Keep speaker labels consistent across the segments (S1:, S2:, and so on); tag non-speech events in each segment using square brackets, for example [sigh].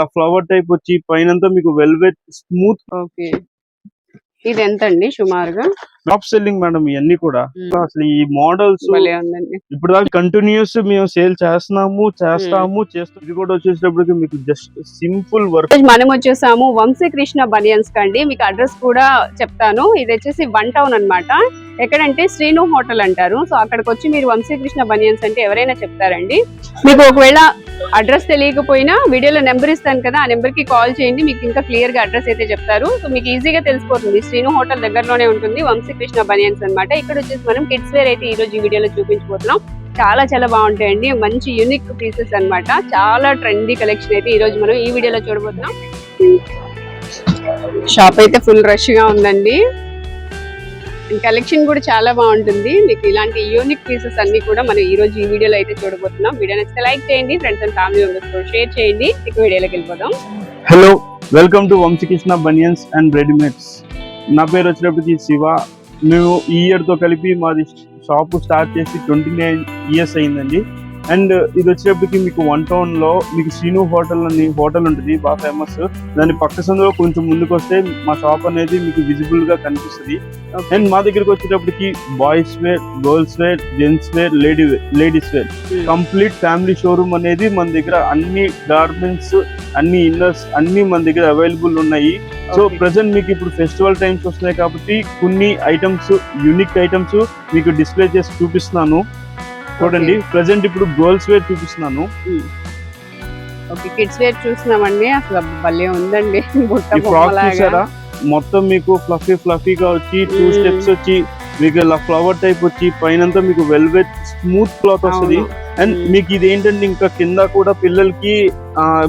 S1: ఇలా flower type వచ్చి పైనంతా మీకు వెల్వెట్ స్మూత్
S2: ఓకే. ఇది ఎంత అండి సుమారుగా?
S1: టాప్ సెల్లింగ్ మేడం ఇవన్నీ కూడా. అసలు ఈ మోడల్స్ ఇప్పుడు దాకా కంటిన్యూస్ మేము సేల్ చేస్తున్నాము చేస్తాము చేస్తాం ఇది కూడా వచ్చేటప్పటికి మీకు జస్ట్ సింపుల్ వర్క్
S2: మనం వచ్చేసాము వంశీకృష్ణ బనియన్స్ కండి. మీకు అడ్రస్ కూడా చెప్తాను. ఇది వచ్చేసి వన్ టౌన్ అన్నమాట. ఎక్కడంటే శ్రీను హోటల్ అంటారు. సో అక్కడికి వచ్చి మీరు వంశీకృష్ణ బనియన్స్ అంటే ఎవరైనా చెప్తారండి. మీకు ఒకవేళ అడ్రస్ తెలియకపోయినా వీడియోలో నెంబర్ ఇస్తాను కదా ఆ నెంబర్కి కాల్ చేయండి. మీకు ఇంకా క్లియర్గా అడ్రస్ అయితే చెప్తారు. సో మీకు ఈజీగా తెలిసిపోతుంది. శ్రీను హోటల్ దగ్గరలోనే ఉంటుంది వంశీకృష్ణ బనియన్స్ అన్నమాట. ఇక్కడ వచ్చేసి మనం కిడ్స్ వేర్ అయితే ఈ రోజు ఈ వీడియోలో చూపించబోతున్నాం చాలా చాలా బాగుంటాయండి. మంచి యూనిక్ పీసెస్ అన్నమాట. చాలా ట్రెండీ కలెక్షన్ అయితే ఈ రోజు మనం ఈ వీడియోలో చూడబోతున్నాం. షాప్ అయితే ఫుల్ రష్గా ఉందండి. కలెక్షన్ కూడా చాలా బాగుంటుంది. మీకు ఇలాంటి యూనిక్ పీసెస్ అన్ని కూడా మనం ఈ రోజు ఈ వీడియోలో అయితే చూడబోతున్నాం. వీడియో నచ్చితే లైక్ చేయండి ఫ్రెండ్స్ అండ్ ఫ్యామిలీ మెంబర్స్తో షేర్ చేయండి. ఇక వీడియోలోకి వెళ్ళిపోదాం.
S1: Hello welcome to Vamsikrishna banians and readymades నా పేరు వచ్చినప్పటికి శివ. మేము ఈ ఇయర్తో కలిపి మాది షాప్ స్టార్ట్ చేసి ట్వంటీ నైన్ ఇయర్స్ అయిందండి. అండ్ ఇది వచ్చేటప్పటికి మీకు వన్ టౌన్లో మీకు శ్రీను హోటల్ అని హోటల్ ఉంటుంది బాగా ఫేమస్ దాని పక్క సందులో కొంచెం ముందుకు వస్తే మా షాప్ అనేది మీకు విజిబుల్గా కనిపిస్తుంది. అండ్ మా దగ్గరికి వచ్చేటప్పటికి boys wear girls wear gents wear lady ladies wear complete family showroom అనేది మన దగ్గర అన్ని గార్మెంట్స్ అన్ని ఇన్నర్స్ అన్ని మన దగ్గర అవైలబుల్ ఉన్నాయి. సో. ప్రజెంట్ మీకు ఇప్పుడు ఫెస్టివల్ టైమ్స్ వస్తున్నాయి కాబట్టి కొన్ని ఐటమ్స్ యూనిక్ ఐటమ్స్ మీకు డిస్ప్లే చేసి చూపిస్తున్నాను. చూడండి ప్రజెంట్ ఇప్పుడు గర్ల్స్ వేర్ చూపిస్తున్నాను.
S2: ఓకే కిడ్స్ వేర్ చూస్తున్నామండి అసలు భలే ఉందండి [laughs]
S1: ఈ ఫ్రాక్ చూసారా? మొత్తం మీకు ఫ్లఫీ ఫ్లఫీగా వచ్చి టూ. స్టెప్స్ వచ్చి మీకు ఇలా ఫ్లవర్ టైప్ వచ్చి పైనంతా మీకు వెల్వెట్ స్మూత్ క్లాత్ వస్తుంది. అండ్. మీకు ఇది ఏంటంటే ఇంకా కింద కూడా పిల్లలకి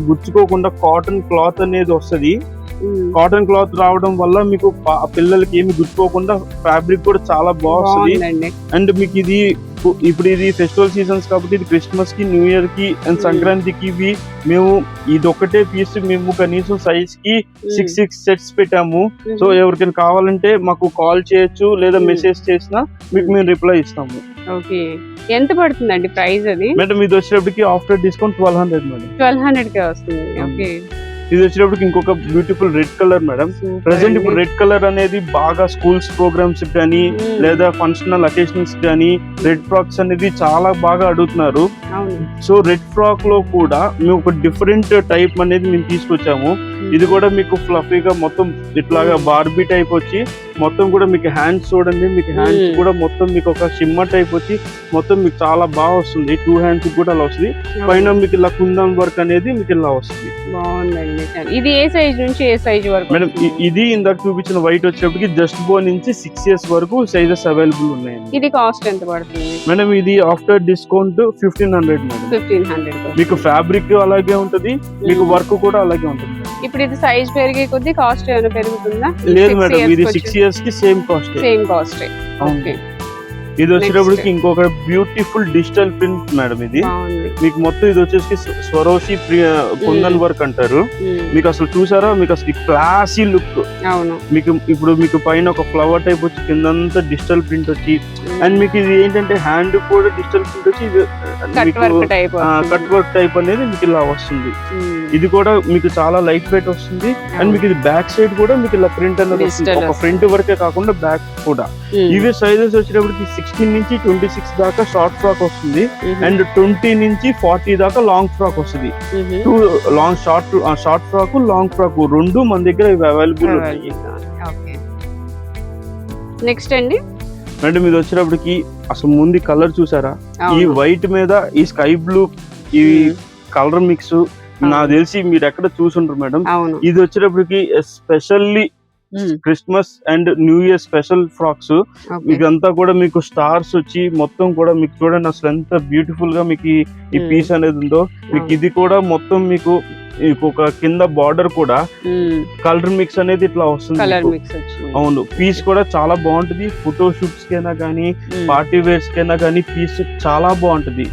S1: గుచ్చుకోకుండా కాటన్ క్లాత్ అనేది వస్తది. కాటన్ క్లాత్ రావడం వల్ల మీకు పిల్లలకి ఏమి గుచ్చుకోకుండా ఫ్యాబ్రిక్ కూడా చాలా బాగుంది అండ్ మీకు ఇది ఇప్పుడు ఇది ఫెస్టివల్ సీజన్స్ కాబట్టి ఇది క్రిస్మస్కి న్యూ ఇయర్కి అండ్. సంక్రాంతికి ఇవి మేము ఇది ఒకటే పీస్ మేము కనీసం సైజ్కి సిక్స్ సిక్స్ సెట్స్ పెట్టాము. సో ఎవరికైనా కావాలంటే మాకు కాల్ చేయొచ్చు లేదా. మెసేజ్ చేసినా మీకు మేము రిప్లై ఇస్తాము.
S2: ఓకే. ఎంత పడుతుందండి ప్రైస్ అది?
S1: మేడం ఇది వచ్చేటప్పటికి after discount twelve hundred madam.
S2: Twelve hundred కే వస్తుంది. ఓకే.
S1: ఇది వచ్చేటప్పటికి ఇంకొక beautiful red colour madam present ఇప్పుడు రెడ్ కలర్ అనేది బాగా స్కూల్స్ ప్రోగ్రామ్స్ కానీ లేదా ఫంక్షనల్ అకేషన్స్ కానీ రెడ్ ఫ్రాక్స్ అనేది చాలా బాగా అడుగుతున్నారు. సో రెడ్ ఫ్రాక్లో కూడా మేము ఒక డిఫరెంట్ టైప్ అనేది మేము తీసుకొచ్చాము. ఇది కూడా మీకు ఫ్లఫీగా మొత్తం ఇట్లాగా బార్బీ టైప్ వచ్చి మొత్తం కూడా మీకు హ్యాండ్స్ చూడండి మీకు హ్యాండ్స్. కూడా మొత్తం మీకు ఒక షిమ్మర్ టైప్ వచ్చి మొత్తం మీకు చాలా బాగా వస్తుంది. టూ హ్యాండ్స్ కూడా అలా వస్తుంది. పైన మీకు ఇలా కుందన్ వర్క్ అనేది మీకు ఇలా వస్తుంది.
S2: బాగుందండి ఇది ఏ సైజ్ నుంచి ఏ సైజ్ వరకు
S1: మేడం ఇది ఇందాక చూపించిన వైట్ వచ్చేటప్పటికి జస్ట్ బో నుంచి సిక్స్ ఇయర్స్ వరకు సైజెస్ అవైలబుల్ ఉన్నాయండి.
S2: ఇది కాస్ట్ ఎంత పడుతుంది?
S1: మేడం ఇది after discount fifteen hundred madam
S2: fifteen hundred
S1: మీకు ఫ్యాబ్రిక్ అలాగే ఉంటది మీకు వర్క్ కూడా అలాగే ఉంటుంది.
S2: ఇప్పుడు ఇది సైజ్ పెరిగే కొద్దీ కాస్ట్ ఏమైనా పెరుగుతుందా?
S1: లేదు మేడం ఇది సిక్స్ ఇయర్స్ కి same cost
S2: same cost okay
S1: ఇది వచ్చేటప్పటికి ఇంకొక బ్యూటిఫుల్ డిజిటల్ ప్రింట్ మేడం ఇది. మీకు మొత్తం ఇది వచ్చేసి స్వ- స్వరోసి కుందన్ వర్క్ అంటారు.
S2: ఉమ్,
S1: మీకు అసలు చూసారా? మీకు అసలు క్లాసీ లుక్ మీకు ఇప్పుడు మీకు పైన ఒక ఫ్లవర్ టైప్ వచ్చి కిందంతా డిజిటల్ ప్రింట్ వచ్చి అండ్ మీకు ఇది ఏంటంటే హ్యాండ్ కూడా డిజిటల్ ప్రింట్ వచ్చి
S2: కట్ వర్క్ టైప్
S1: అనేది మీకు ఇలా వస్తుంది. ఇది కూడా మీకు చాలా లైట్ వెయిట్ వస్తుంది. అండ్ మీకు ఇది బ్యాక్ సైడ్ కూడా మీకు ఇలా ప్రింట్ అనేది వస్తుంది. ఒక ఫ్రంట్ వరకే కాకుండా బ్యాక్ కూడా. ఇవి సైజెస్ వచ్చేటప్పటికి సిక్స్టీన్ నుంచి ట్వంటీ సిక్స్ దాకా షార్ట్ ఫ్రాక్ వస్తుంది. అండ్ ట్వంటీ నుంచి ఫార్టీ దాకా లాంగ్ ఫ్రాక్ వస్తుంది. Two long short short frock long frock రెండు మన దగ్గర ఇవి అవైలబుల్ ఉన్నాయి.
S2: నెక్స్ట్ అండి.
S1: మేడం ఇది వచ్చేటప్పటికి అసలు ముందు కలర్ చూసారా? ఈ. వైట్ మీద ఈ స్కై బ్లూ ఈ. కలర్ మిక్స్ నాకు తెలిసి మీరు ఎక్కడ చూసుంటారు మేడం?
S2: అవును.
S1: ఇది వచ్చేటప్పటికి especially Christmas and new year special frocks. అంతా కూడా మీకు స్టార్స్ వచ్చి మొత్తం కూడా మీకు చూడండి అసలు ఎంత బ్యూటిఫుల్గా మీకు ఈ-. పీస్ అనేది ఉందో. మీకు. ఇది కూడా మొత్తం మీకు ఒక కింద బార్డర్ కూడా కలర్ మిక్స్ అనేది ఇట్లా వస్తుంది అవును పీస్ కూడా చాలా బాగుంటది. ఫోటో షూట్స్ కైనా కానీ పార్టీ వేర్స్ కైనా కానీ పీస్ చాలా బాగుంటది.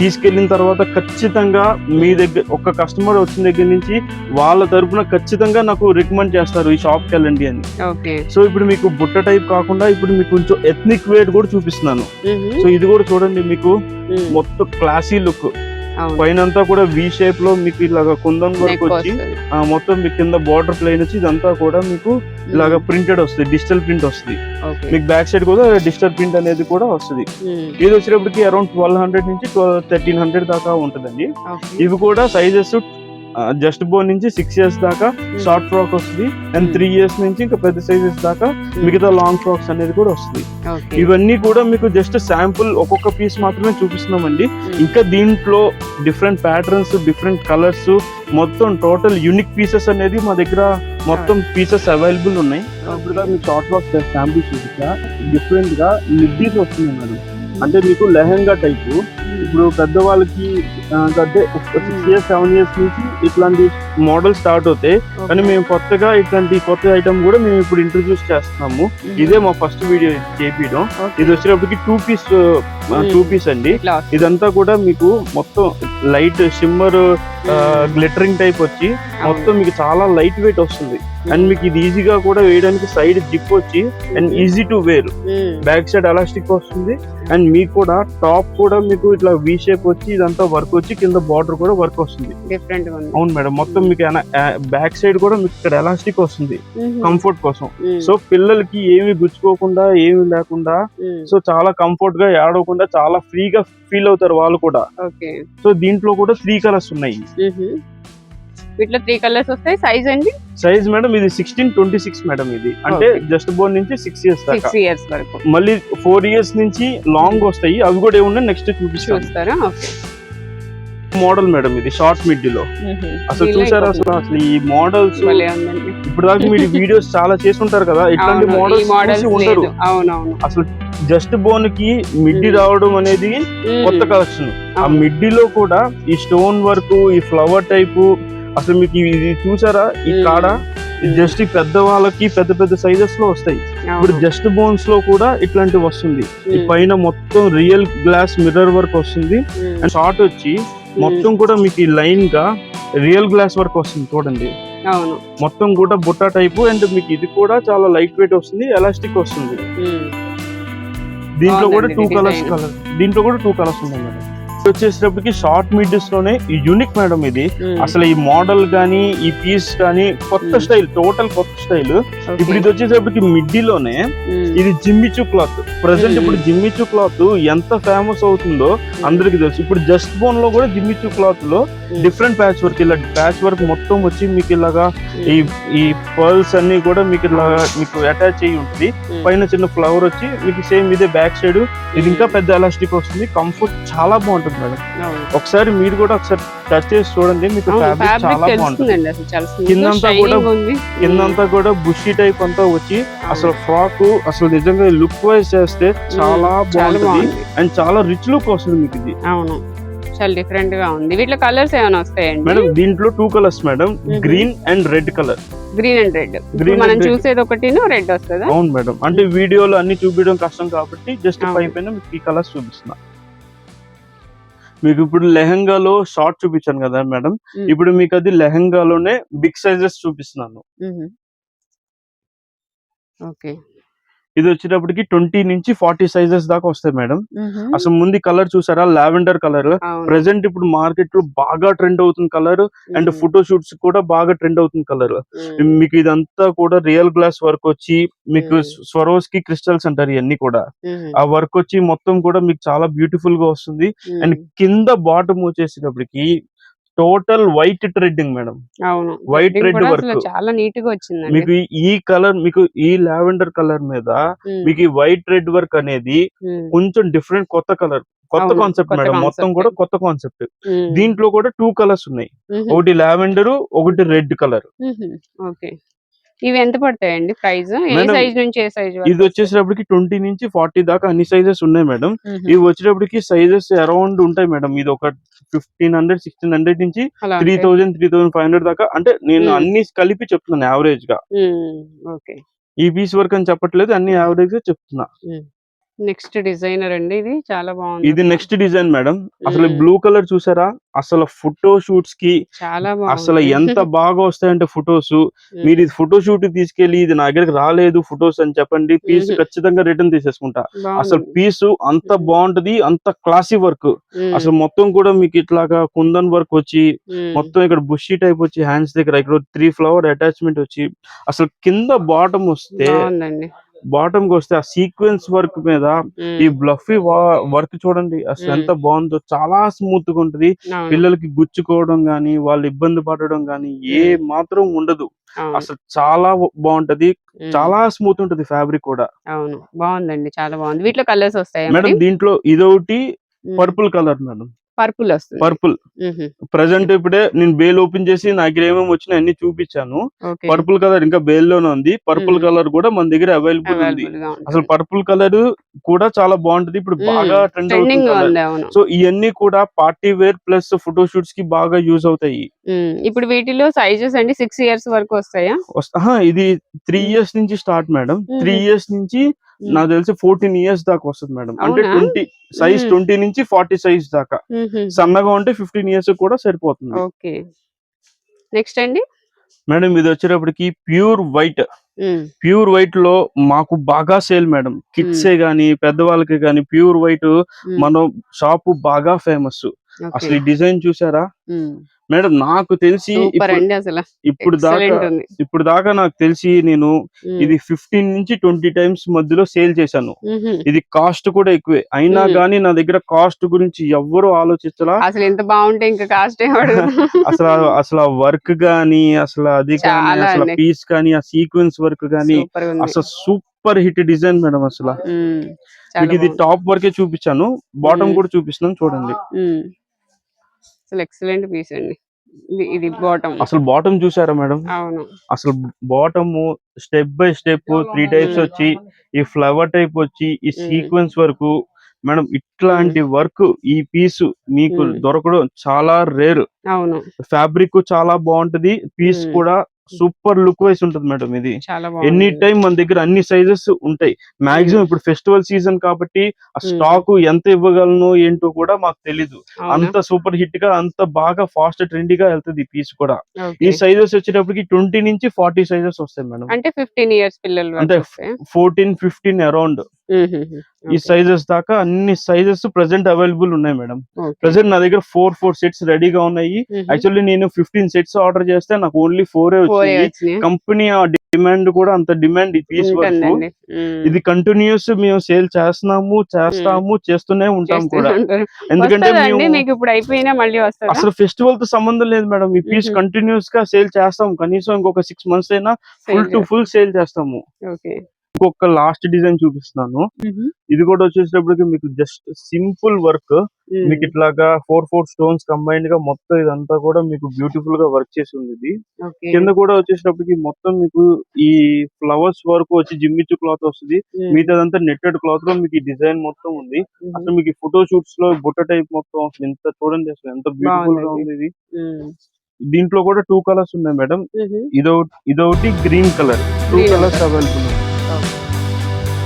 S1: తీసుకెళ్ళిన తర్వాత ఖచ్చితంగా మీ దగ్గర ఒక కస్టమర్ వచ్చిన దగ్గర నుంచి వాళ్ళ తరపున ఖచ్చితంగా నాకు రికమెండ్ చేస్తారు ఈ షాప్కి వెళ్ళండి అని. సో ఇప్పుడు మీకు బుట్ట టైప్ కాకుండా ఇప్పుడు మీకు కొంచెం ఎథ్నిక్ వేర్ కూడా చూపిస్తున్నాను. సో ఇది కూడా చూడండి మీకు మొత్తం క్లాసీ లుక్ పైన అంతా కూడా వి షేప్లో మీకు ఇలాగ కుందన్ వర్క్ వచ్చి ఆ, మొత్తం మీకు కింద బార్డర్ ప్లెయిన్ వచ్చి ఇదంతా కూడా మీకు ఇలాగ ప్రింటెడ్ వస్తుంది. డిజిటల్ ప్రింట్ వస్తుంది. మీకు బ్యాక్ సైడ్ కూడా డిజిటల్ ప్రింట్ అనేది కూడా వస్తుంది. ఇది వచ్చేటప్పటికి అరౌండ్ ట్వెల్వ్ హండ్రెడ్ నుంచి థర్టీన్ హండ్రెడ్ దాకా ఉంటుందండి. ఇవి కూడా సైజెస్ జస్ట్ బోన్ నుంచి సిక్స్ ఇయర్స్ దాకా షార్ట్ ఫ్రాక్ వస్తుంది. And
S2: Hmm.
S1: త్రీ ఇయర్స్ నుంచి ఇంకా పెద్ద సైజెస్ దాకా
S2: ఉమ్,
S1: మిగతా లాంగ్ ఫ్రాక్స్ అనేది కూడా వస్తుంది. ఇవన్నీ కూడా మీకు జస్ట్ శాంపుల్ ఒక్కొక్క పీస్ మాత్రమే చూపిస్తున్నామండి.
S2: ఉమ్,
S1: ఇంకా దీంట్లో డిఫరెంట్ ప్యాటర్న్స్ డిఫరెంట్ కలర్స్ మొత్తం టోటల్ యూనిక్ పీసెస్ అనేది మా దగ్గర మొత్తం పీసెస్ అవైలబుల్ ఉన్నాయి. ఇప్పుడు దాకా మీకు షార్ట్ బాక్స్ శాంపుల్ చూపించా డిఫరెంట్గా మిడ్డీస్ వస్తుంది మేడం. అంటే మీకు లెహంగా టైపు ఇప్పుడు పెద్దవాళ్ళకి అంటే సిక్స్ ఇయర్స్ సెవెన్ ఇయర్స్ నుంచి ఇట్లాంటి మోడల్ స్టార్ట్ అవుతాయి. కానీ మేము కొత్తగా ఇట్లాంటి కొత్త ఐటమ్ కూడా మేము ఇప్పుడు ఇంట్రొడ్యూస్ చేస్తున్నాము.
S2: ఉమ్,
S1: ఇదే మా ఫస్ట్ వీడియో చేపించడం. ఇది వచ్చేటప్పటికి టూ పీస్ టూ పీస్ అండి. ఇదంతా కూడా మీకు మొత్తం లైట్ షిమ్మర్ గ్లిటరింగ్ టైప్ వచ్చి మొత్తం మీకు చాలా లైట్ వెయిట్ వస్తుంది. అండ్ మీకు ఇది ఈజీగా కూడా వేయడానికి సైడ్ జిప్ వచ్చి and easy to wear back side elastic వస్తుంది. అండ్ మీకు కూడా టాప్ కూడా మీకు ఇట్లా వి షేప్ వచ్చి ఇదంతా వర్క్ వచ్చి కింద బార్డర్ కూడా వర్క్ వస్తుంది.
S2: డిఫరెంట్
S1: అవును మేడం మొత్తం మీకు బ్యాక్ సైడ్ కూడా మీకు ఇక్కడ ఎలాస్టిక్ వస్తుంది. కంఫర్ట్ కోసం.
S2: ఉమ్,
S1: సో పిల్లలకి ఏమి గుచ్చుకోకుండా ఏమి లేకుండా సో చాలా కంఫర్ట్గా ఆడకుండా చాలా ఫ్రీగా ఫీల్ అవుతారు వాళ్ళు కూడా. సో దీంట్లో కూడా త్రీ కలర్స్ ఉన్నాయి.
S2: ఉహు. వీటిలో త్రీ కలర్స్ వస్తాయి. సైజ్ అండి
S1: సైజ్ మేడం ఇది సిక్స్టీన్ ట్వంటీ సిక్స్ మేడం ఇది. అంటే. జస్ట్ బోన్ నుంచి సిక్స్ ఇయర్స్
S2: సిక్స్ ఇయర్స్ వరకు.
S1: మళ్ళీ ఫోర్ ఇయర్స్ నుంచి లాంగ్ వస్తాయి. అవి కూడా ఏమున్నాయి? నెక్స్ట్ చూపిస్తాను.
S2: చూస్తారా? ఓకే
S1: మోడల్ మేడం ఇది షార్ట్ మిడ్లో.
S2: ఉహు.
S1: అసలు చూసారా అసలు? అసలు ఈ మోడల్స్ ఇప్పుడు దాకా మీరు వీడియోస్ చాలా చేస్తుంటారు కదా. ఇట్లాంటి మోడల్స్ ఉండరు. అసలు జస్ట్ బోన్కి మిడ్డి. రావడం అనేది కొత్త కలెక్షన్ ఆ మిడ్డీలో కూడా ఈ స్టోన్ వర్క్ ఈ ఫ్లవర్ టైపు అసలు మీకు ఇది చూసారా? ఈ. కాడ జస్ట్ పెద్ద వాళ్ళకి పెద్ద పెద్ద సైజెస్లో వస్తాయి. ఇప్పుడు జస్ట్ బోన్స్లో కూడా ఇట్లాంటివి వస్తుంది. ఈ పైన మొత్తం రియల్ గ్లాస్ మిర్రర్ వర్క్ వస్తుంది. అండ్ షార్ట్ వచ్చి మొత్తం కూడా మీకు ఈ లైన్గా రియల్ గ్లాస్ వర్క్ వస్తుంది చూడండి.
S2: అవును.
S1: మొత్తం కూడా బుట్ట టైపు అండ్ మీకు ఇది కూడా చాలా లైట్ వెయిట్ వస్తుంది ఎలాస్టిక్ వస్తుంది. దీంట్లో కూడా టూ. కలర్స్ కలర్ దీంట్లో కూడా టూ కలర్స్ ఉన్నాయి మేడం. వచ్చేసేటప్పటికి షార్ట్ మిడ్స్లోనే యూనిక్ మేడం ఇది.
S2: ఉమ్,
S1: అసలు ఈ మోడల్ గానీ ఈ పీస్ కానీ కొత్త
S2: Hmm.
S1: స్టైల్ టోటల్ కొత్త స్టైల్. ఇప్పుడు ఇది వచ్చేసరికి మిడ్డీలోనే
S2: ఉమ్,
S1: ఇది జిమ్మిచూ క్లాత్ ప్రజెంట్
S2: Hmm.
S1: ఇప్పుడు జిమ్మిచూ క్లాత్ ఎంత ఫేమస్ అవుతుందో అందరికి తెలుసు. ఇప్పుడు జస్ట్ బోన్లో కూడా జిమ్మిచూ
S2: క్లాత్లో
S1: డిఫరెంట్ ప్యాచ్ వర్క్ ఇలా ప్యాచ్ వర్క్ మొత్తం వచ్చి మీకు ఇలాగా ఈ ఈ పర్ల్స్ అన్ని కూడా మీకు ఇలాగా మీకు అటాచ్ అయ్యి ఉంటుంది. పైన చిన్న ఫ్లవర్ వచ్చి మీకు సేమ్ ఇదే బ్యాక్ సైడ్ ఇది ఇంకా పెద్ద ఎలాస్టిక్ వస్తుంది. కంఫర్ట్ చాలా బాగుంటుంది. మేడం.
S2: అవును.
S1: ఒకసారి మీరు కూడా ఒకసారి టచ్ చేసి చూడండి మీకు ఫ్యాబ్రిక్ చాలా బాగుంటుంది. కిందంతా కూడా కిందంతా కూడా బుషి టైప్ అంతా వచ్చి అసలు ఫ్రాక్ అసలు నిజంగా లుక్ వైజ్ చేస్తే చాలా బాగుంటుంది. అండ్ చాలా రిచ్ లుక్ వస్తుంది మీకు ఇది.
S2: అవును చాలా డిఫరెంట్గా ఉంది. వీటిలో కలర్స్ ఏమైనా వస్తాయండి?
S1: మేడం దీంట్లో two colours madam. Green and red colour
S2: green and red
S1: Green
S2: మనం. చూసేది ఒకటి రెడ్ వస్తుందా?
S1: అవును మేడం. అంటే వీడియోలో అన్ని చూపించడం కష్టం కాబట్టి జస్ట్ పైన మీకు ఈ కలర్స్ చూపిస్తున్నా. మీకు ఇప్పుడు లెహంగాలో షార్ట్ చూపించాను కదా మేడం. ఇప్పుడు మీకు అది లెహంగాలోనే బిగ్ సైజెస్ చూపిస్తున్నాను.
S2: ఓకే.
S1: ఇది వచ్చేటప్పటికి ట్వంటీ నుంచి ఫార్టీ సైజెస్ దాకా వస్తాయి మేడం. అసలు ముందు కలర్ చూసారా? Lavender colour. ప్రెసెంట్ ఇప్పుడు మార్కెట్లో బాగా ట్రెండ్ అవుతుంది కలర్ అండ్ ఫోటో షూట్స్ కూడా బాగా ట్రెండ్ అవుతుంది కలర్. మీకు ఇదంతా కూడా రియల్ గ్లాస్ వర్క్ వచ్చి మీకు. స్వరోస్కి క్రిస్టల్స్ అంటారు ఇవన్నీ కూడా. ఆ వర్క్ వచ్చి మొత్తం కూడా మీకు చాలా బ్యూటిఫుల్గా వస్తుంది. అండ్ కింద బాటమ్ వచ్చేసేటప్పటికి టోటల్ వైట్ ట్రెడ్డింగ్ మేడం.
S2: అవును. కూడా
S1: work.
S2: అసలు చాలా నీట్గా వచ్చిందండి.
S1: మీకు ఈ- కలర్ మీకు ఈ లావెండర్ కలర్ మీద మీకు ఈ వైట్ రెడ్ వర్క్ అనేది కొంచెం డిఫరెంట్ కొత్త కలర్ కొత్త కాన్సెప్ట్ మేడం. మొత్తం. కూడా కొత్త కాన్సెప్ట్. దీంట్లో కూడా టూ కలర్స్ ఉన్నాయి. ఒకటి లావెండర్ ఒకటి రెడ్ కలర్.
S2: ఇవి ఎంత పడతాయండి ప్రైస్? ఏ సైజ్ నుంచి ఏ సైజ్
S1: ఇది వచ్చేసేటప్పటికి ట్వంటీ నుంచి ఫార్టీ దాకా అన్ని సైజెస్ ఉన్నాయి మేడం. ఇవి వచ్చేటప్పటికి సైజెస్ అరౌండ్ ఉంటాయి మేడం. ఇది ఒక ఫిఫ్టీన్ హండ్రెడ్ సిక్స్టీన్ హండ్రెడ్ నుంచి three thousand three thousand five hundred దాకా. అంటే నేను. అన్ని కలిపి చెప్తున్నాను యావరేజ్గా
S2: ఓకే.
S1: ఈ పీస్ వర్క్ అని చెప్పట్లేదు అన్ని యావరేజ్గా చెప్తున్నా
S2: నెక్స్ట్ డిజైనర్ అండి ఇది చాలా బాగుంది
S1: ఇది నెక్స్ట్ డిజైన్ మేడం అసలు. బ్లూ కలర్ చూసారా అసలు ఫోటో షూట్స్కి
S2: చాలా
S1: అసలు ఎంత [laughs] బాగా వస్తాయంటే ఫొటోస్. మీరు ఇది ఫోటో షూట్ తీసుకెళ్ళి ఇది నా దగ్గరికి రాలేదు ఫొటోస్ అని చెప్పండి పీస్. ఖచ్చితంగా రిటర్న్ తీసేసుకుంటా. అసలు పీస్ అంత. బాగుంటది అంత క్లాసీ వర్క్. అసలు మొత్తం కూడా మీకు ఇట్లాగా కుందన్ వర్క్ వచ్చి. మొత్తం ఇక్కడ బుషి టైప్ వచ్చి హ్యాండ్స్ దగ్గర ఇక్కడ త్రీ ఫ్లవర్ అటాచ్మెంట్ వచ్చి అసలు కింద బాటమ్ వస్తే
S2: బాగుందండి
S1: బాటమ్కి వస్తే ఆ సీక్వెన్స్ వర్క్ మీద. ఈ బ్లఫీ వర్క్ చూడండి అసలు. ఎంత బాగుందో చాలా స్మూత్గా ఉంటది. పిల్లలకి గుచ్చుకోవడం గానీ వాళ్ళు ఇబ్బంది పడడం గానీ ఏ. మాత్రం ఉండదు. అసలు చాలా బాగుంటది. చాలా స్మూత్ ఉంటది ఫ్యాబ్రిక్ కూడా
S2: అవును బాగుందండి చాలా బాగుంది వీటిలో కలర్స్ వస్తాయా
S1: మేడం దీంట్లో ఇదొకటి పర్పుల్ కలర్ మేడం
S2: పర్పుల్ వస్తుంది
S1: పర్పుల్. ప్రజెంట్ ఇప్పుడే నేను బేల్ ఓపెన్ చేసి నా దగ్గర ఏమేమి వచ్చినాయి అన్ని చూపించాను పర్పుల్ కలర్ ఇంకా బేల్లోనే ఉంది పర్పుల్. కలర్ కూడా మన దగ్గర అవైలబుల్ ఉంది. అసలు పర్పుల్ కలర్ కూడా చాలా బాగుంటది ఇప్పుడు. బాగా ట్రెండ్ అవుతుంది సో ఇవన్నీ కూడా పార్టీ వేర్ ప్లస్ ఫోటో షూట్స్కి బాగా యూజ్ అవుతాయి.
S2: ఇప్పుడు వీటిలో సైజెస్ అండి సిక్స్ ఇయర్స్ వరకు వస్తాయా
S1: ఇది త్రీ. ఇయర్స్ నుంచి స్టార్ట్ మేడం త్రీ. ఇయర్స్ నుంచి నాకు తెలిసి ఫోర్టీన్ ఇయర్స్ దాకా వస్తుంది మేడం అంటే? Twenty size. ట్వంటీ నుంచి ఫార్టీ సైజ్ దాకా. సన్నగా ఉంటే ఫిఫ్టీన్ ఇయర్స్ కూడా సరిపోతుంది
S2: ఓకే నెక్స్ట్ అండి
S1: మేడం ఇది వచ్చేటప్పటికి ప్యూర్ వైట్. ప్యూర్ వైట్లో మాకు బాగా సేల్ మేడం కిడ్స్ ఏ గానీ పెద్దవాళ్ళకి గానీ ప్యూర్ వైట్. మనం షాపు బాగా ఫేమస్. అసలు ఈ డిజైన్ చూసారా. మేడం నాకు తెలిసి ఇప్పుడు-
S2: అండి అసలు
S1: ఇప్పుడు దాకా ఇప్పుడు దాకా నాకు తెలిసి నేను. ఇది ఫిఫ్టీన్ నుంచి ట్వంటీ టైమ్స్ మధ్యలో సేల్ చేశాను. ఇది కాస్ట్ కూడా ఎక్కువే అయినా. గానీ నా దగ్గర కాస్ట్ గురించి ఎవ్వరు ఆలోచించలా
S2: అసలు ఎంత బాగుంటే ఇంకా కాస్ట్ [laughs]
S1: అసలు అసలు వర్క్ గానీ అసలు అది కానీ అసలు. పీస్ కానీ ఆ సీక్వెన్స్ వర్క్ గానీ అసలు సూపర్ హిట్ డిజైన్ మేడం అసలు మీకు ఇది. టాప్ వరకే చూపించాను బాటమ్. కూడా చూపిస్తున్నాను చూడండి.
S2: అసలు ఎక్సలెంట్ పీస్ అండి ఇది బాటమ్
S1: అసలు బాటమ్ చూసారా మేడం
S2: అవును
S1: అసలు bottom step by step three types. వచ్చి ఈ ఫ్లవర్ టైప్ వచ్చి ఈ. సీక్వెన్స్ వరకు మేడం ఇట్లాంటి వర్క్ ఈ పీస్ మీకు. దొరకడం చాలా రేర్
S2: అవును
S1: ఫ్యాబ్రిక్ చాలా బాగుంటది పీస్. కూడా సూపర్ లుక్ వైస్ ఉంటది మేడం ఇది ఎనీ టైం మన దగ్గర అన్ని సైజెస్ ఉంటాయి మాక్సిమం ఇప్పుడు ఫెస్టివల్ సీజన్ కాబట్టి ఆ
S2: మ్మ్.
S1: స్టాక్ ఎంత ఇవ్వగలను ఏంటో కూడా మాకు తెలీదు? అంత సూపర్ హిట్గా అంత బాగా ఫాస్ట్ ట్రెండీగా వెళ్తుంది ఈ పీస్ కూడా ఈ. సైజెస్ వచ్చేటప్పటికి ట్వంటీ నుంచి ఫార్టీ సైజెస్ వస్తాయి మేడం
S2: అంటే ఫిఫ్టీన్ ఇయర్స్ పిల్లలు
S1: అంటే? Fourteen fifteen around
S2: hmm.
S1: ఈ. సైజెస్ దాకా అన్ని సైజెస్ ప్రెసెంట్ అవైలబుల్ ఉన్నాయి మేడం. ప్రెసెంట్ నా దగ్గర ఫోర్ ఫోర్ సెట్స్ రెడీగా ఉన్నాయి. యాక్చువల్లీ నేను ఫిఫ్టీన్ సెట్స్ ఆర్డర్ చేస్తే నాకు ఓన్లీ ఫోర్ కంపెనీ డిమాండ్ కూడా అంత డిమాండ్ ఈ పీస్ వరకు. ఇది కంటిన్యూస్ మేము సేల్ చేస్తున్నాము చేస్తాము చేస్తూనే ఉంటాం కూడా. ఎందుకంటే అసలు ఫెస్టివల్తో సంబంధం లేదు మేడం. ఈ పీస్. కంటిన్యూస్గా సేల్ చేస్తాం కనీసం ఇంకొక సిక్స్ మంత్స్ అయినా ఫుల్ టు ఫుల్ సేల్ చేస్తాము. ఇంకొక లాస్ట్ డిజైన్ చూపిస్తున్నాను. ఇది కూడా వచ్చేటప్పటికి మీకు జస్ట్ సింపుల్ వర్క్ మీకు ఇట్లాగా ఫోర్ ఫోర్ స్టోన్స్ కంబైన్డ్గా మొత్తం ఇదంతా కూడా మీకు బ్యూటిఫుల్గా వర్క్ చేసి ఉంది ఇది కింద కూడా వచ్చేటప్పటికి మొత్తం మీకు ఈ ఫ్లవర్స్ వరకు వచ్చి జిమ్మిచ్చు క్లాత్ వస్తుంది. మిగతాదంతా నెట్టెడ్ క్లాత్లో మీకు ఈ డిజైన్ మొత్తం ఉంది. అసలు మీకు ఫోటో షూట్స్లో బుట్ట టైప్ మొత్తం ఎంత చూడండి అసలు ఎంత
S2: బ్యూటిఫుల్గా.
S1: ఉంది ఇది దీంట్లో కూడా టూ కలర్స్ ఉన్నాయి మేడం. ఇదొకటి ఇదొకటి green colour two colours available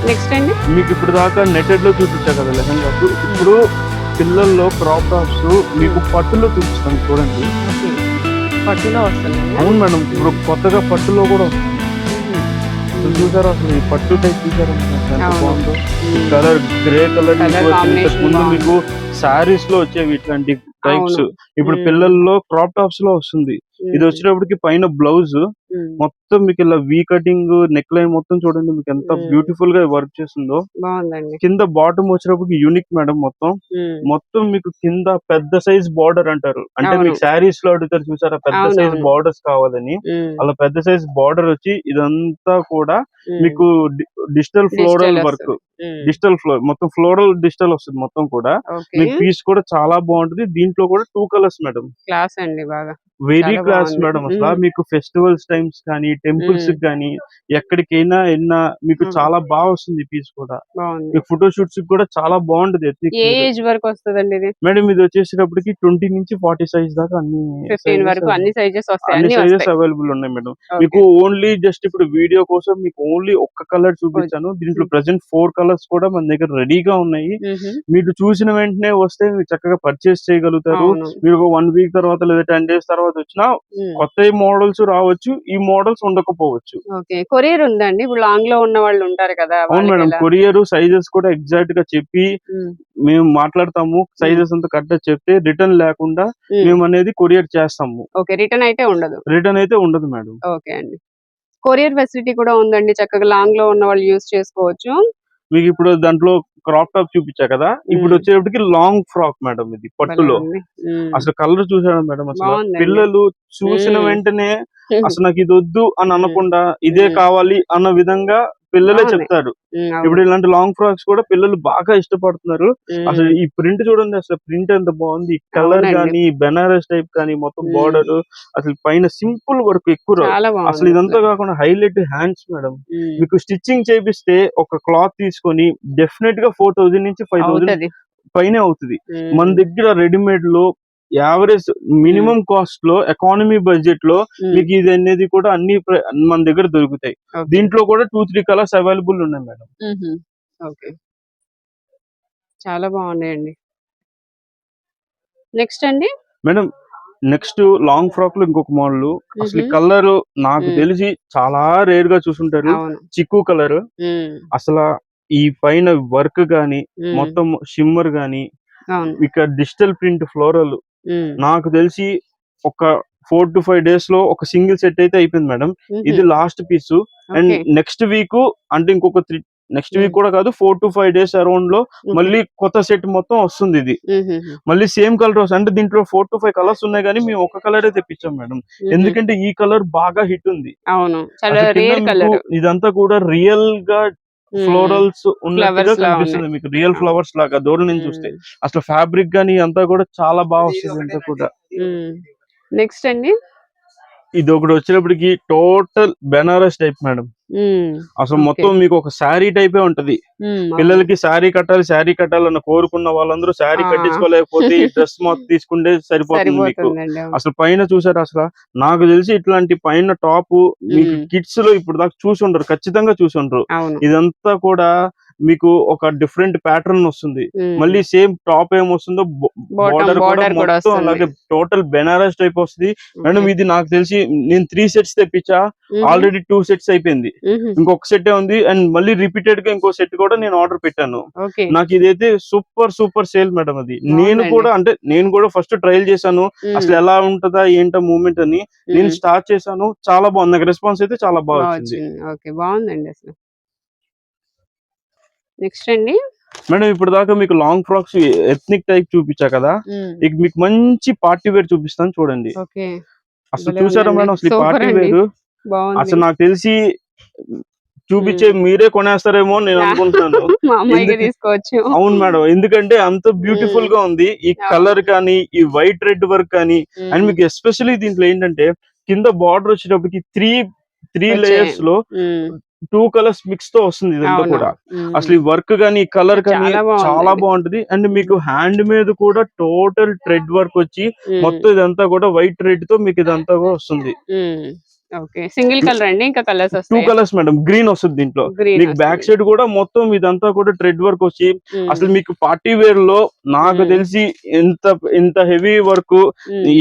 S2: next అండి
S1: మీకు ఇప్పుడు దాకా నెట్టెడ్లో చూపించా కదా లెహంగా ఇప్పుడు పిల్లల్లో క్రాప్ టాప్స్ మీకు పట్టులో చూపిస్తాను చూడండి
S2: పట్టులో వస్తుంది
S1: అవును మేడం ఇప్పుడు కొత్తగా పట్టులో కూడా వస్తుంది. చూసారా అసలు ఈ పట్టు టైప్ చూసారా. బాగుందో కలర్ గ్రే కలర్ ముందు. మీకు సారీస్లో వచ్చేవి ఇట్లాంటి టైప్స్. ఇప్పుడు. పిల్లల్లో క్రాప్ టాప్స్లో వస్తుంది ఇది వచ్చేటప్పటికి పైన బ్లౌజ్ మొత్తం మీకు ఇలా వీ కటింగ్ నెక్ లైన్ మొత్తం చూడండి మీకు ఎంత. బ్యూటిఫుల్గా వర్క్ చేస్తుందో.
S2: బాగుందండి.
S1: కింద బాటమ్ వచ్చేటప్పటికి యూనిక్ మేడం మొత్తం. మొత్తం మీకు కింద పెద్ద సైజ్ బార్డర్ అంటారు. అంటే. మీకు శారీస్లో అడుగుతారు చూసారా? పెద్ద సైజ్. బార్డర్స్ కావాలని. అలా పెద్ద సైజ్ బార్డర్ వచ్చి ఇదంతా కూడా. మీకు digital floral work. Digital floor మొత్తం ఫ్లోరల్ డిజిటల్ వస్తుంది మొత్తం కూడా. మీకు పీస్ కూడా చాలా బాగుంటది. దీంట్లో కూడా టూ కలర్స్ మేడం
S2: క్లాస్ అండి బాగా.
S1: Very class. మేడం అసలు. మీకు ఫెస్టివల్స్ టైమ్స్ కానీ టెంపుల్స్. కానీ ఎక్కడికైనా వెళ్ళినా మీకు. చాలా బాగా వస్తుంది పీస్ కూడా మీకు ఫోటో షూట్స్ కూడా చాలా బాగుంటుంది.
S2: ఏజ్ వరకు వస్తుందండి ఇది
S1: మేడం ఇది వచ్చేసేటప్పటికి ట్వంటీ నుంచి ఫార్టీ సైజ్ దాకా అన్ని
S2: ఫిఫ్టీన్
S1: sizes
S2: వరకు అన్ని సైజెస్ వస్తాయి
S1: అన్ని
S2: అన్ని
S1: సైజెస్
S2: వస్తాయి
S1: అవైలబుల్ ఉన్నాయి మేడం. మీకు ఓన్లీ జస్ట్ ఇప్పుడు వీడియో కోసం మీకు ఓన్లీ ఒక్క కలర్ చూపించాను దీంట్లో ప్రెసెంట్ ఫోర్ కలర్స్ కూడా మన దగ్గర రెడీగా ఉన్నాయి. మీరు చూసిన వెంటనే వస్తే మీరు చక్కగా పర్చేస్ చేయగలుగుతారు మీరు ఒక వన్ వీక్ తర్వాత లేదా టెన్ డేస్ తర్వాత వచ్చినా
S2: మ్.
S1: కొత్త మోడల్స్ రావచ్చు ఈ మోడల్స్ ఉండకపోవచ్చు.
S2: ఓకే. కొరియర్ ఉందండి? ఇప్పుడు లాంగ్లో ఉన్న వాళ్ళు ఉంటారు కదా
S1: అవును మేడం? కొరియర్ సైజెస్ కూడా ఎగ్జాక్ట్గా చెప్పి. మేము మాట్లాడతాము సైజెస్ అంతా కరెక్ట్ చెప్తే రిటర్న్ లేకుండా. మేము అనేది కొరియర్ చేస్తాము.
S2: ఓకే. రిటర్న్ అయితే ఉండదు.
S1: రిటర్న్ అయితే ఉండదు మేడం.
S2: ఓకే అండి. కొరియర్ ఫెసిలిటీ కూడా ఉందండి. చక్కగా లాంగ్లో ఉన్న వాళ్ళు యూస్ చేసుకోవచ్చు.
S1: మీకు ఇప్పుడు దాంట్లో క్రాప్ టాప్ చూపించా కదా ఇప్పుడు. వచ్చేటప్పటికి లాంగ్ ఫ్రాక్ మేడం ఇది పట్టులో. అసలు కలర్ చూసాడు మేడం అసలు. పిల్లలు చూసిన. వెంటనే [laughs] అసలు నాకు ఇది వద్దు అని అనకుండా ఇదే. కావాలి అన్న విధంగా పిల్లలే. చెప్తారు. ఇప్పుడు ఇలాంటి లాంగ్ ఫ్రాక్స్ కూడా పిల్లలు బాగా ఇష్టపడుతున్నారు. అసలు ఈ ప్రింట్ చూడండి అసలు ప్రింట్ ఎంత బాగుంది కలర్. కానీ బెనారస్ టైప్ కానీ మొత్తం. బార్డర్ అసలు పైన సింపుల్ వర్క్ ఎక్కువ అసలు ఇదంతా కాకుండా హైలైట్ హ్యాండ్స్ మేడం. మీకు స్టిచ్చింగ్ చేపిస్తే ఒక క్లాత్ తీసుకొని డెఫినెట్గా ఫోర్ థౌసండ్ నుంచి ఫైవ్ థౌసండ్ పైనే అవుతుంది. మన దగ్గర రెడీమేడ్లో యావరేజ్ మినిమం కాస్ట్లో ఎకానమీ బడ్జెట్లో
S2: మ్.
S1: మీకు ఇది అనేది కూడా అన్ని మన దగ్గర దొరుకుతాయి. దీంట్లో కూడా టూ త్రీ కలర్స్ అవైలబుల్ ఉన్నాయి మేడం.
S2: ఓకే చాలా బాగున్నాయండి నెక్స్ట్ అండి
S1: మేడం నెక్స్ట్ లాంగ్ ఫ్రాక్లో ఇంకొక మోడల్ అసలు. కలర్ నాకు
S2: మ్మ్.
S1: తెలిసి చాలా రేర్గా చూసుంటారు చిక్కు కలర్
S2: మ్.
S1: అసలు ఈ పైన వర్క్ గాని
S2: మ్.
S1: మొత్తం షిమ్మర్ గాని ఇక్కడ డిజిటల్ ప్రింట్ ఫ్లోరల్. నాకు తెలిసి ఒక ఫోర్ టు ఫైవ్ డేస్లో ఒక సింగిల్ సెట్ అయితే అయిపోయింది మేడం. ఇది last piece and. Next week అంటే ఇంకొక త్రీ నెక్స్ట్ వీక్. కూడా కాదు ఫోర్ టు ఫైవ్ డేస్
S2: అరౌండ్లో.
S1: మళ్ళీ కొత్త సెట్ మొత్తం వస్తుంది ఇది. మళ్ళీ సేమ్ కలర్ వస్తుంది అంటే దీంట్లో ఫోర్ టు ఫైవ్ కలర్స్ ఉన్నాయి కానీ మేము ఒక కలరే తెప్పించాం మేడం. ఎందుకంటే ఈ కలర్ బాగా హిట్ ఉంది ఇదంతా కూడా రియల్గా ఫ్లోరల్స్ ఉన్నట్టుగా కనిపిస్తుంది మీకు రియల్ ఫ్లవర్స్ లాగా దూరం నుంచి చూస్తే. అసలు ఫ్యాబ్రిక్ గానీ అంతా కూడా చాలా బాగా వస్తుంది అంతా కూడా.
S2: నెక్స్ట్ అండి.
S1: ఇది ఒకటి వచ్చేటప్పటికి టోటల్ బెనారస్ టైప్ మేడం. అసలు. మొత్తం మీకు ఒక శారీ టైపే ఉంటది. పిల్లలకి శారీ కట్టాలి శారీ కట్టాలన్న కోరుకున్న వాళ్ళందరూ శారీ. కట్టించుకోలేకపోతే ఈ [laughs] డ్రెస్ మొత్తం తీసుకుంటే సరిపోతుంది మీకు. అసలు పైన చూసారు అసలు నాకు తెలిసి ఇట్లాంటి పైన టాప్ మీకు. కిడ్స్లో ఇప్పుడు దాకా చూసి ఉండరు ఖచ్చితంగా చూసి ఉండరు ఇదంతా కూడా మీకు ఒక డిఫరెంట్ ప్యాటర్న్ వస్తుంది. మళ్ళీ సేమ్ టాప్ బార్డర్ కూడా మొత్తం
S2: వస్తుంది.
S1: అలాగే టోటల్ బెనారస్ టైప్ వస్తుంది మేడం. ఇది నాకు తెలిసి నేను త్రీ సెట్స్ తెప్పించా. ఆల్రెడీ టూ సెట్స్ అయిపోయింది. ఇంకొక సెట్ ఉంది అండ్ మళ్ళీ రిపీటెడ్గా ఇంకో సెట్ కూడా నేను ఆర్డర్ పెట్టాను నాకు ఇదైతే సూపర్ సూపర్ సేల్ మేడం అది నేను. కూడా అంటే నేను కూడా ఫస్ట్ ట్రయల్ చేశాను. అసలు ఎలా ఉంటదా ఏంటో మూమెంట్ అని నేను. స్టార్ట్ చేశాను చాలా బాగుంది నాకు రెస్పాన్స్ అయితే చాలా బాగా వచ్చింది
S2: ఓకే బాగుందండి అసలు నెక్స్ట్ అండి
S1: మేడం ఇప్పుడు దాకా మీకు లాంగ్ ఫ్రాక్స్ ఎథ్నిక్ టైప్ చూపించా కదా. ఇక మీకు మంచి పార్టీ వేర్ చూపిస్తాను చూడండి అసలు చూసారా. మేడం అసలు పార్టీ. వేర్ అసలు నాకు తెలిసి చూపించే మీరే కొనేస్తారేమో అని నేను అనుకుంటున్నాను [laughs] అవును మేడం ఎందుకంటే అంత బ్యూటిఫుల్గా ఉంది ఈ. కలర్ కానీ ఈ వైట్ రెడ్ వర్క్ కానీ. అండ్ మీకు ఎస్పెషల్లీ దీంట్లో ఏంటంటే కింద బార్డర్ వచ్చేటప్పటికి త్రీ త్రీ.
S2: లేయర్స్లో.
S1: టూ కలర్స్ మిక్స్తో వస్తుంది ఇదంతా. కూడా. అసలు ఈ వర్క్ కానీ కలర్ కానీ
S2: చాలా
S1: బాగుంటది అండ్ మీకు హ్యాండ్ మీద కూడా టోటల్ థ్రెడ్ వర్క్ వచ్చి. మొత్తం ఇదంతా కూడా వైట్ రెడ్తో మీకు ఇదంతా కూడా వస్తుంది.
S2: ఓకే. సింగిల్ కలర్ అండి? ఇంకా colours
S1: two colours madam green వస్తుంది దీంట్లో. మీకు బ్యాక్ సైడ్ కూడా మొత్తం ఇదంతా కూడా థ్రెడ్ వర్క్ వచ్చి అసలు మీకు పార్టీ వేర్లో నాకు
S2: మ్మ్.
S1: తెలిసి ఇంత ఇంత హెవీ వర్క్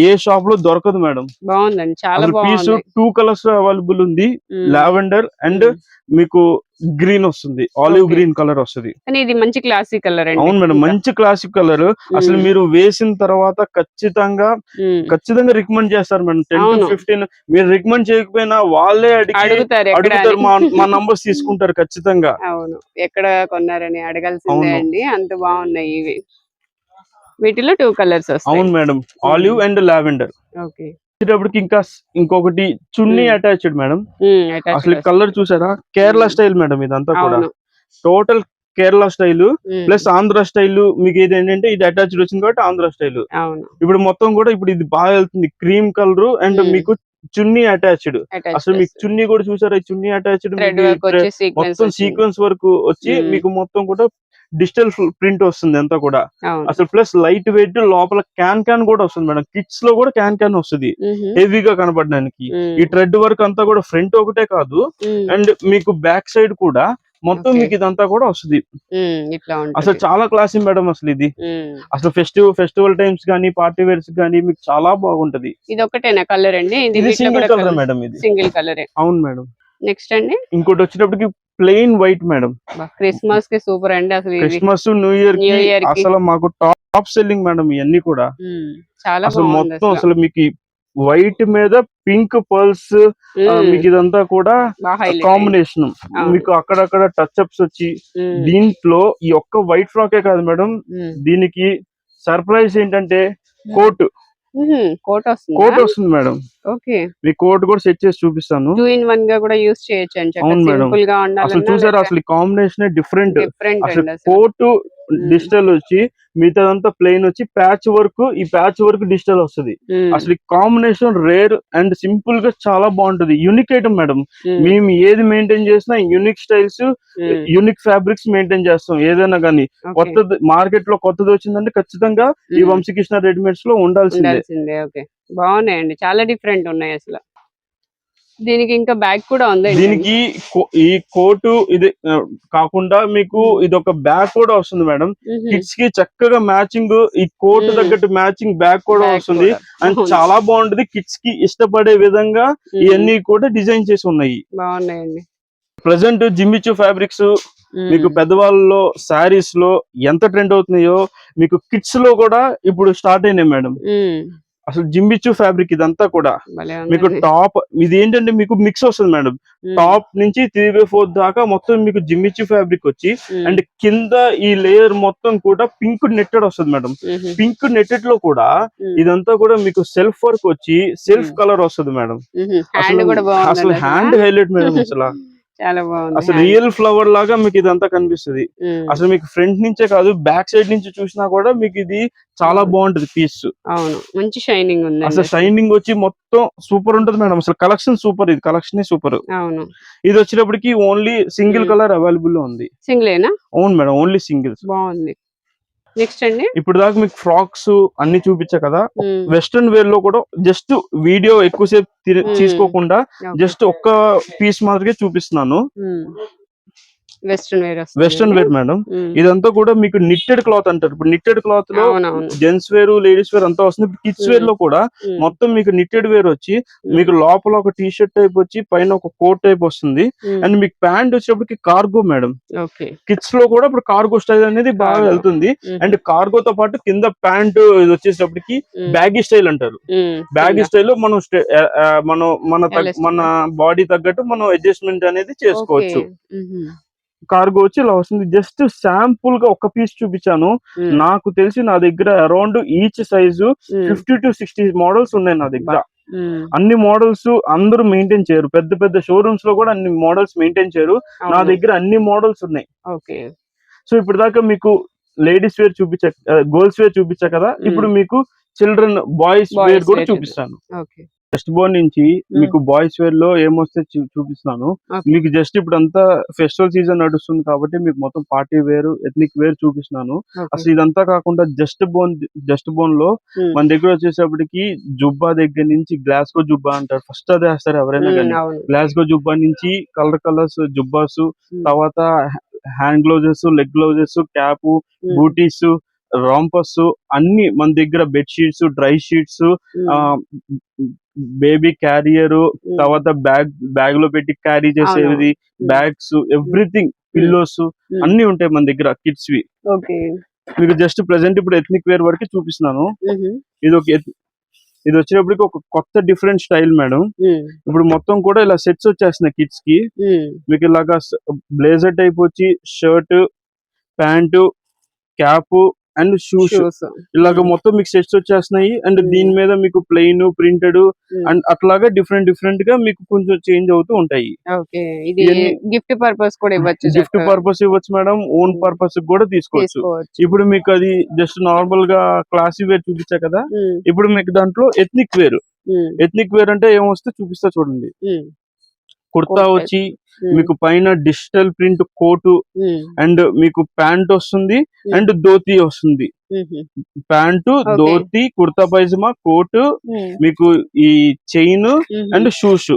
S1: ఏ షాప్లో దొరకదు మేడం
S2: బాగుందండి. చాలా
S1: పీస్ టూ కలర్స్ అవైలబుల్ ఉంది. Lavender and
S2: hmm.
S1: మీకు గ్రీన్ వస్తుంది ఆలివ్. గ్రీన్ కలర్ వస్తుంది
S2: ఇది మంచి క్లాసిక్ కలర్ అండి
S1: అవును మేడం. మంచి క్లాసిక్ కలర్ అసలు. మీరు వేసిన తర్వాత ఖచ్చితంగా. ఖచ్చితంగా రికమెండ్ చేస్తారు మేడం టెన్ టు. ఫిఫ్టీన్ మీరు రికమెండ్ చేయకపోయినా వాళ్ళే అడిగి
S2: అడుగుతారు
S1: అడుగుతారు. మా నంబర్స్ తీసుకుంటారు ఖచ్చితంగా
S2: అవును ఎక్కడ కొన్నారని అడగాల్సిందే. అండి అంత బాగున్నాయి ఇవి వీటిలో టూ కలర్స్
S1: అవును madam olive and lavender
S2: okay
S1: వచ్చేటప్పటికి ఇంకా ఇంకొకటి చున్నీ. Attached madam. అసలు. కలర్ చూసారా? కేరళ. స్టైల్ మేడం ఇదంతా కూడా. Total Kerala style plus Andhra style మీకు ఇది ఏంటంటే ఇది అటాచ్డ్ వచ్చింది కాబట్టి ఆంధ్ర స్టైల్. ఇప్పుడు మొత్తం కూడా ఇప్పుడు ఇది బాగా వెళ్తుంది క్రీమ్ కలర్ అండ్. మీకు చున్నీ అటాచ్డ్. అసలు మీకు చున్నీ కూడా చూసారా? ఈ చున్నీ అటాచ్డ్ మొత్తం సీక్వెన్స్ వరకు వచ్చి. మీకు మొత్తం కూడా డిజిటల్ ప్రింట్ వస్తుంది అంతా కూడా. అసలు ప్లస్ లైట్ వెయిట్ లోపల క్యాన్ క్యాన్ కూడా వస్తుంది మేడం. కిట్స్లో కూడా క్యాన్ క్యాన్ వస్తుంది. హెవీగా కనపడడానికి. ఈ థ్రెడ్ వర్క్ అంతా కూడా ఫ్రంట్ ఒకటే కాదు. అండ్ మీకు బ్యాక్ సైడ్ కూడా మొత్తం. మీకు ఇదంతా కూడా వస్తుంది. అసలు చాలా క్లాసీ మేడం అసలు ఇది. అసలు ఫెస్టివ్ ఫెస్టివల్ టైమ్స్ కానీ పార్టీ వేర్స్ కానీ మీకు చాలా బాగుంటది.
S2: ఇది ఒకటేనా కలర్ అండి?
S1: ఇది సింగిల్ కలర్ మేడం ఇది.
S2: సింగిల్ కలరే.
S1: అవును మేడం.
S2: నెక్స్ట్ అండి?
S1: ఇంకోటి వచ్చేటప్పటికి ప్లెయిన్ వైట్ మేడం
S2: క్రిస్మస్కి సూపర్ అండి అసలు
S1: క్రిస్మస్ న్యూ
S2: ఇయర్కి
S1: కి. అసలు మాకు టాప్ సెల్లింగ్ మేడం ఇవన్నీ కూడా.
S2: చాలా
S1: అసలు మొత్తం
S2: అసలు
S1: మీకు వైట్ మీద పింక్ పర్ల్స్. మీకు ఇదంతా కూడా కాంబినేషన్. మీకు అక్కడక్కడ టచ్ అప్స్ వచ్చి. దీంట్లో ఈ ఒక్క వైట్ ఫ్రాకే కాదు మేడం. దీనికి సర్ప్రైజ్ ఏంటంటే కోట్.
S2: కోట్ వస్తుంది
S1: కోట్ వస్తుంది మేడం
S2: ఓకే
S1: మీ కోట్ కూడా సెట్ చేసి చూపిస్తాను
S2: టూ ఇన్ వన్గా కూడా యూస్ చేయొచ్చు అని
S1: అవును మేడం.
S2: సింపుల్గా
S1: అసలు చూసారా అసలు కాంబినేషన్ డిఫరెంట్ అసలు కోట్ డిజిటల్ వచ్చి మిగతాదంతా ప్లెయిన్ వచ్చి ప్యాచ్ వర్క్ ఈ ప్యాచ్ వర్క్ డిజిటల్ వస్తుంది. అసలు కాంబినేషన్ రేర్ అండ్ సింపుల్గా చాలా బాగుంటది యూనిక్ ఐటమ్ మేడం
S2: మ్మ్.
S1: ఏది మెయింటైన్ చేసినా unique styles. Unique fabrics maintain చేస్తాం ఏదైనా కానీ
S2: ఓకే.
S1: కొత్తది మార్కెట్లో కొత్తది వచ్చిందంటే ఖచ్చితంగా ఈ. వంశీకృష్ణ రెడీమేడ్స్లో ఉండాల్సిందే
S2: బాగున్నాయండి. చాలా డిఫరెంట్ ఉన్నాయి అసలు. దీనికి ఇంకా బ్యాగ్ కూడా ఉంది
S1: దీనికి ఈ కోటు ఇది కాకుండా మీకు ఇది ఒక బ్యాగ్ కూడా వస్తుంది మేడం. కిడ్స్కి చక్కగా మ్యాచింగ్ ఈ కోట్. తగ్గట్టు మ్యాచింగ్ బ్యాగ్ కూడా వస్తుంది. అండ్ చాలా బాగుంటది. కిడ్స్కి ఇష్టపడే విధంగా ఇవన్నీ కూడా డిజైన్ చేసి ఉన్నాయి.
S2: బాగున్నాయండి.
S1: Present Jimmy Choo fabrics. మీకు పెద్దవాళ్ళలో శారీస్లో ఎంత ట్రెండ్ అవుతున్నాయో మీకు కిడ్స్లో కూడా ఇప్పుడు స్టార్ట్ అయినాయి మేడం. అసలు జిమ్మిచు ఫ్యాబ్రిక్ ఇదంతా కూడా మీకు. టాప్ ఇది ఏంటంటే మీకు మిక్స్ వస్తుంది మేడం. టాప్ నుంచి త్రీ బై ఫోర్ దాకా మొత్తం మీకు జిమ్మిచు ఫ్యాబ్రిక్ వచ్చి. అండ్ కింద ఈ లేయర్ మొత్తం కూడా పింక్ నెట్టెడ్ వస్తుంది మేడం. పింక్ నెట్టెడ్లో కూడా. ఇదంతా కూడా మీకు సెల్ఫ్ వర్క్ వచ్చి సెల్ఫ్. కలర్ వస్తుంది మేడం అసలు హ్యాండ్ హైలైట్ మేడం అసలు
S2: చాలా బాగుంది.
S1: అసలు. రియల్ ఫ్లవర్ లాగా మీకు ఇదంతా కనిపిస్తుంది. అసలు మీకు ఫ్రంట్ నుంచే కాదు బ్యాక్ సైడ్ నుంచి చూసినా కూడా మీకు ఇది చాలా. బాగుంటది పీస్
S2: అవును. మంచి షైనింగ్ ఉంది
S1: అసలు షైనింగ్ వచ్చి మొత్తం సూపర్ ఉంటది మేడం. అసలు కలెక్షన్ సూపర్ ఇది. కలెక్షన్ సూపర్
S2: అవును.
S1: ఇది వచ్చేటప్పటికి ఓన్లీ సింగిల్. కలర్ అవైలబుల్లో ఉంది.
S2: సింగిలేనా
S1: అవును మేడం. ఓన్లీ సింగిల్స్
S2: బాగుంది. నెక్స్ట్ అండి
S1: ఇప్పుడు దాకా మీకు ఫ్రాక్స్ అన్ని చూపించా కదా. వెస్ట్రన్ వేర్లో కూడా జస్ట్ వీడియో ఎక్కువసేపు. తీసుకోకుండా. జస్ట్ ఒక్క పీస్ మాత్రమే చూపిస్తున్నాను.
S2: Western wear
S1: western wear madam. ఇదంతా కూడా మీకు నిట్టెడ్ క్లాత్ అంటారు ఇప్పుడు నిట్టెడ్
S2: క్లాత్లో
S1: జెంట్స్ వేర్ లేడీస్ వేర్ అంతా వస్తుంది ఇప్పుడు కిడ్స్ వేర్లో కూడా
S2: మ్మ్.
S1: మొత్తం మీకు నిట్టెడ్ వేర్ వచ్చి మీకు లోపల ఒక టీ షర్ట్ టైప్ వచ్చి పైన ఒక కోట్ టైప్ వస్తుంది. అండ్ మీకు ప్యాంట్ వచ్చేటప్పటికి కార్గో మేడం కిడ్స్లో కూడా ఇప్పుడు కార్గో స్టైల్ అనేది బాగా. వెళ్తుంది. అండ్ కార్గో తో పాటు కింద ప్యాంట్ ఇది వచ్చేటప్పటికి. బ్యాగీ స్టైల్ అంటారు. బ్యాగీ. స్టైల్లో మనం మనం మన. మన బాడీ తగ్గట్టు మనం అడ్జస్ట్మెంట్ అనేది చేసుకోవచ్చు. కార్గో వచ్చి ఇలా వస్తుంది జస్ట్ శాంపుల్గా ఒక పీస్ చూపించాను. నాకు తెలిసి నా దగ్గర around each size. Fifty to sixty models ఉన్నాయి నా దగ్గర. అన్ని మోడల్స్ అందరూ మెయింటైన్ చేయరు పెద్ద పెద్ద షోరూమ్స్లో కూడా అన్ని మోడల్స్ మెయింటైన్ చేయరు నా. దగ్గర అన్ని మోడల్స్ ఉన్నాయి
S2: ఓకే
S1: సో ఇప్పుడు దాకా మీకు లేడీస్ వేర్ చూపించా గర్ల్స్ వేర్ చూపించా కదా. ఇప్పుడు మీకు చిల్డ్రన్ బాయ్స్ వేర్ కూడా చూపిస్తాను
S2: ఓకే
S1: ఫస్ట్ బోన్ నుంచి మీకు బాయ్స్ వేర్లో ఏమొస్తే చూపిస్తున్నాను. మీకు జస్ట్ ఇప్పుడు అంతా ఫెస్టివల్ సీజన్ నడుస్తుంది కాబట్టి మీకు మొత్తం పార్టీ వేర్ ఎథ్నిక్ వేర్ చూపిస్తున్నాను. అసలు ఇదంతా కాకుండా జస్ట్ బోన్ జస్ట్
S2: బోన్లో.
S1: మన దగ్గర వచ్చేసప్పటికి జుబ్బా దగ్గర నుంచి గ్లాస్కో జుబ్బా అంటారు ఫస్ట్ అదే వేస్తారు ఎవరైనా. కానీ గ్లాస్గో జుబ్బా నుంచి కలర్ కలర్స్ జుబ్బాస్. తర్వాత hand gloves leg gloves cap. Booties rompers అన్ని మన దగ్గర bed sheets dry sheets. Baby carrier. తర్వాత బ్యాగ్ బ్యాగ్లో పెట్టి క్యారీ చేసేది. బ్యాగ్స్ ఎవ్రీథింగ్ పిల్లోస్ అన్ని ఉంటాయి మన దగ్గర కిడ్స్ వి మీకు జస్ట్ ప్రెసెంట్ ఇప్పుడు ఎథ్నిక్ వేర్ వరకు చూపిస్తున్నాను. ఇది ఒక ఇది వచ్చేటప్పటికి ఒక కొత్త డిఫరెంట్ స్టైల్ మేడం. ఇప్పుడు మొత్తం కూడా ఇలా సెట్స్ వచ్చేస్తున్నాయి
S2: కిడ్స్కి.
S1: మీకు ఇలాగా బ్లేజర్ టైప్ వచ్చి shirt pant cap and shoes. ఇలాగ మొత్తం మీకు సెట్స్ వచ్చేస్తున్నాయి. అండ్. దీని మీద మీకు ప్లెయిన్ ప్రింటెడ్ అండ్ అట్లాగా డిఫరెంట్ డిఫరెంట్గా మీకు కొంచెం చేంజ్ అవుతూ ఉంటాయి.
S2: గిఫ్ట్ పర్పస్ కూడా ఇవ్వచ్చు
S1: గిఫ్ట్. పర్పస్ ఇవ్వచ్చు మేడం. ఓన్. పర్పస్ కూడా తీసుకోవచ్చు. ఇప్పుడు మీకు అది జస్ట్ నార్మల్గా క్లాసీ వేర్ చూపించా కదా? ఇప్పుడు మీకు దాంట్లో ఎథ్నిక్ వేర్ ఎథ్నిక్ వేర్ అంటే ఏమొస్తే చూపిస్తా చూడండి. కుర్తా వచ్చి మీకు పైన digital print coat
S2: um,
S1: and మీకు ప్యాంట్ వస్తుంది
S2: Hmm.
S1: అండ్ ధోతి వస్తుంది. Pant. Dhoti kurta pyjama coat మీకు ఈ చైన్ అండ్ షూస్.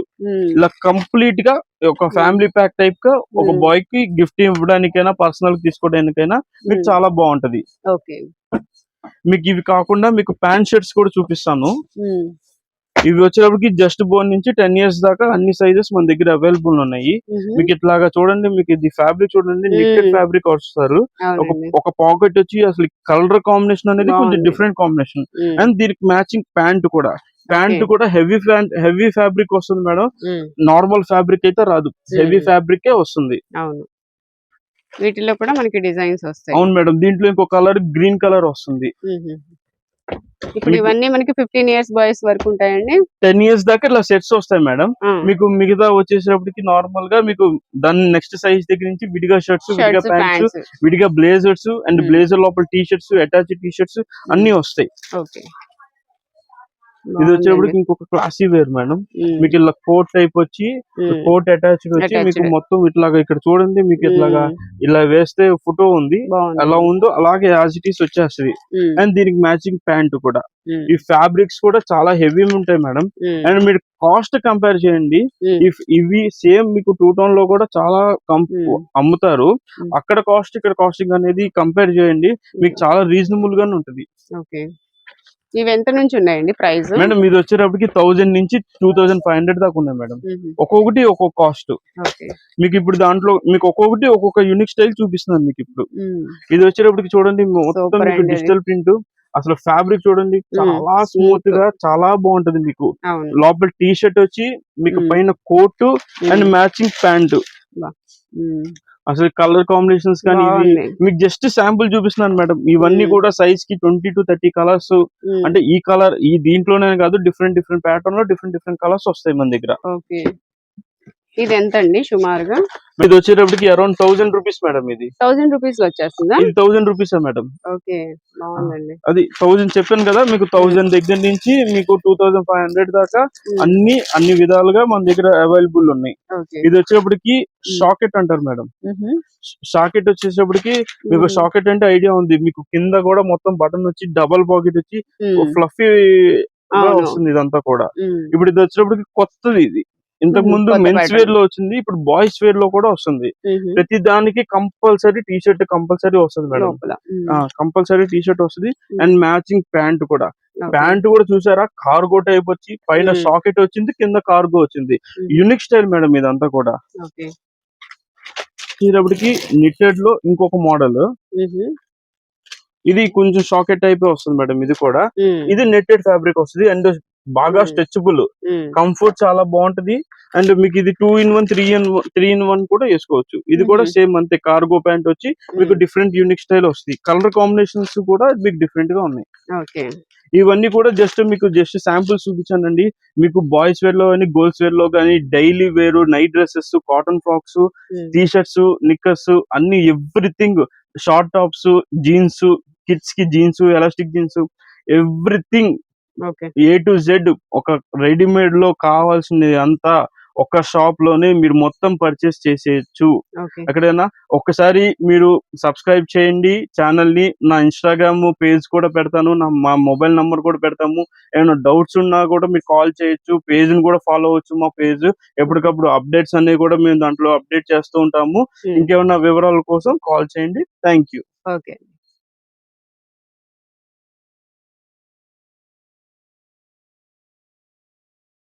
S1: ఇలా కంప్లీట్గా ఒక ఫ్యామిలీ ప్యాక్ టైప్గా ఒక
S2: Hmm.
S1: బాయ్కి గిఫ్ట్ ఇవ్వడానికైనా పర్సనల్ తీసుకోవడానికైనా మీకు చాలా బాగుంటది. మీకు ఇవి కాకుండా మీకు ప్యాంట్ షర్ట్స్ కూడా చూపిస్తాను. ఇవి వచ్చేటప్పటికి జస్ట్ బోన్ నుంచి టెన్ ఇయర్స్ దాకా అన్ని సైజెస్ మన దగ్గర అవైలబుల్ ఉన్నాయి. మీకు ఇట్లాగా చూడండి మీకు ఇది ఫ్యాబ్రిక్ చూడండి
S2: Hmm.
S1: ఫ్యాబ్రిక్ వస్తారు ఒక పాకెట్ వచ్చి అసలు కలర్ కాంబినేషన్ అనేది కొంచెం. డిఫరెంట్ కాంబినేషన్ అండ్ దీనికి మ్యాచింగ్ ప్యాంట్ కూడా. ప్యాంట్. కూడా హెవీ ప్యాంట్ హెవీ ఫ్యాబ్రిక్ వస్తుంది మేడం. నార్మల్ ఫ్యాబ్రిక్ అయితే రాదు. హెవీ. ఫ్యాబ్రిక్ వస్తుంది.
S2: అవును. వీటిలో కూడా మనకి డిజైన్స్ వస్తాయి.
S1: అవును మేడం. దీంట్లో ఇంకో కలర్ గ్రీన్ కలర్ వస్తుంది.
S2: ఇప్పుడు ఇవన్నీ మనకి ఫిఫ్టీన్ ఇయర్స్ బాయ్స్ వరకు ఉంటాయండి.
S1: టెన్ ఇయర్స్ దాకా ఇలా సెట్స్ వస్తాయి మేడం. మీకు మిగతా వచ్చేసేటప్పటికి నార్మల్గా మీకు దాని నెక్స్ట్ సైజ్ దగ్గర నుంచి విడిగా షర్ట్స్ విడిగా ప్యాంట్స్ విడిగా బ్లేజర్స్ అండ్. బ్లేజర్ లోపల T shirts attach T shirts అన్ని వస్తాయి.
S2: ఓకే
S1: ఇది వచ్చేటప్పటికి ఇంకొక క్లాసీ వేర్ మేడం. మీకు ఇలా కోట్ టైప్ వచ్చి కోట్ అటాచ్ వచ్చి. మీకు మొత్తం ఇట్లాగా ఇక్కడ చూడండి మీకు ఇట్లాగా ఇలా వేస్తే ఫోటో ఉంది. ఎలా ఉందో అలాగే యాజ్ ఇట్ ఈస్ వచ్చేస్తుంది. అండ్ దీనికి మ్యాచింగ్ ప్యాంట్ కూడా. ఈ ఫ్యాబ్రిక్స్ కూడా చాలా హెవీ ఉంటాయి మేడం. అండ్ మీరు కాస్ట్ కంపేర్ చేయండి ఇఫ్ ఇవి సేమ్ మీకు టూ టౌన్లో కూడా చాలా. అమ్ముతారు. అక్కడ కాస్ట్ ఇక్కడ కాస్టింగ్ అనేది కంపేర్ చేయండి మీకు చాలా రీజనబుల్ గానే ఉంటది
S2: ఇవి ఎంత నుంచి ఉన్నాయండి ప్రైస్?
S1: మేడం ఇది వచ్చేటప్పటికి థౌజండ్ నుంచి టూ థౌజండ్ ఫైవ్ హండ్రెడ్ దాకా ఉన్నాయి మేడం. ఒక్కొక్కటి ఒక్కొక్క కాస్ట్. మీకు ఇప్పుడు దాంట్లో మీకు ఒక్కొక్కటి ఒక్కొక్క యూనిక్ స్టైల్ చూపిస్తున్నాను మీకు ఇప్పుడు. ఇది వచ్చేటప్పటికి చూడండి మొత్తం మీకు. డిజిటల్ ప్రింట్ అసలు ఫ్యాబ్రిక్ చూడండి చాలా. స్మూత్గా చాలా బాగుంటది మీకు. లోపల టీ షర్ట్ వచ్చి మీకు. పైన కోట్ అండ్ మ్యాచింగ్ ప్యాంట్ అసలు కలర్ కాంబినేషన్స్ కానీ. మీకు జస్ట్ శాంపుల్ చూపిస్తున్నాను మేడం ఇవన్నీ. కూడా సైజ్కి ట్వంటీ టు థర్టీ కలర్స్ అంటే ఈ కలర్ ఈ దీంట్లోనే కాదు డిఫరెంట్ డిఫరెంట్ ప్యాటర్న్లో డిఫరెంట్ డిఫరెంట్ కలర్స్ వస్తాయి మన దగ్గర.
S2: ఇది ఎంత అండి సుమారుగా?
S1: ఇది వచ్చేటప్పటికి అరౌండ్ థౌసండ్ రూపీస్ మేడం ఇది.
S2: థౌజండ్ రూపీస్లో వచ్చేస్తుందా?
S1: ఇది థౌసండ్ రూపీస్ మేడం
S2: ఓకే బాగుందండి.
S1: అది థౌసండ్ చెప్పాను కదా మీకు థౌసండ్ దగ్గర నుంచి మీకు టూ థౌసండ్ ఫైవ్ హండ్రెడ్ దాకా
S2: ఉమ్,
S1: అన్ని అన్ని విధాలుగా మన దగ్గర అవైలబుల్ ఉన్నాయి. ఇది వచ్చేటప్పటికి షాకెట్ అంటారు మేడం. షాకెట్ వచ్చేటప్పటికి మీకు షాకెట్ అంటే ఐడియా ఉంది. మీకు కింద కూడా మొత్తం బటన్ వచ్చి డబల్ పాకెట్ వచ్చి ఫ్లఫీ
S2: అవును.
S1: వస్తుంది ఇదంతా కూడా. ఇప్పుడు ఇది వచ్చేటప్పటికి కొత్తది ఇది. ఇంతకు ముందు మెన్స్. వేర్లో వచ్చింది ఇప్పుడు బాయ్స్ వేర్లో కూడా వస్తుంది. ప్రతి దానికి కంపల్సరీ టీ షర్ట్ కంపల్సరీ వస్తుంది మేడం. కంపల్సరీ టీ షర్ట్ వస్తుంది అండ్ మ్యాచింగ్ ప్యాంట్ కూడా. ప్యాంట్ కూడా చూసారా? కార్గో టైప్ వచ్చి పైన. షాకెట్ వచ్చింది కింద కార్గో వచ్చింది. యూనిక్ స్టైల్ మేడం ఇదంతా కూడా. వచ్చేటప్పటికి నిట్టెడ్లో ఇంకొక మోడల్. ఇది కొంచెం షాకెట్ టైప్ వస్తుంది మేడం ఇది కూడా. ఇది నెట్టెడ్ ఫ్యాబ్రిక్ వస్తుంది అండ్ బాగా. స్ట్రెచబుల్. కంఫర్ట్ చాలా బాగుంటది. అండ్ మీకు ఇది two in one three in three in one కూడా వేసుకోవచ్చు. ఇది కూడా. సేమ్ అంతే కార్గో ప్యాంట్ వచ్చి మీకు డిఫరెంట్ యూనిక్ స్టైల్ వస్తుంది కలర్ కాంబినేషన్స్ కూడా మీకు డిఫరెంట్గా ఉన్నాయి. ఇవన్నీ కూడా జస్ట్ మీకు జస్ట్ శాంపుల్స్ చూపించానండి. మీకు బాయ్స్ వేర్లో కానీ గర్ల్స్ వేర్లో కానీ daily wear night dresses cotton frocks T shirts knickers అన్ని ఎవ్రీథింగ్ షార్ట్ టాప్స్ జీన్స్ కిడ్స్కి jeans elastic jeans everything A to Z ఒక రెడీమేడ్లో కావాల్సింది అంతా ఒక షాప్లోనే మీరు మొత్తం పర్చేస్ చేసేయచ్చు. ఎక్కడైనా ఒక్కసారి మీరు సబ్స్క్రైబ్ చేయండి. ఛానల్ని నా ఇన్స్టాగ్రామ్ పేజ్ కూడా పెడతాను. నా మా మొబైల్ నంబర్ కూడా పెడతాము. ఏమైనా డౌట్స్ ఉన్నా కూడా మీరు కాల్ చేయొచ్చు. పేజ్ని కూడా ఫాలో అవ్వచ్చు మా పేజ్. ఎప్పటికప్పుడు అప్డేట్స్ అనేవి కూడా మేము దాంట్లో అప్డేట్ చేస్తూ ఉంటాము. ఇంకేమైనా వివరాల కోసం కాల్ చేయండి. Thank you
S2: okay.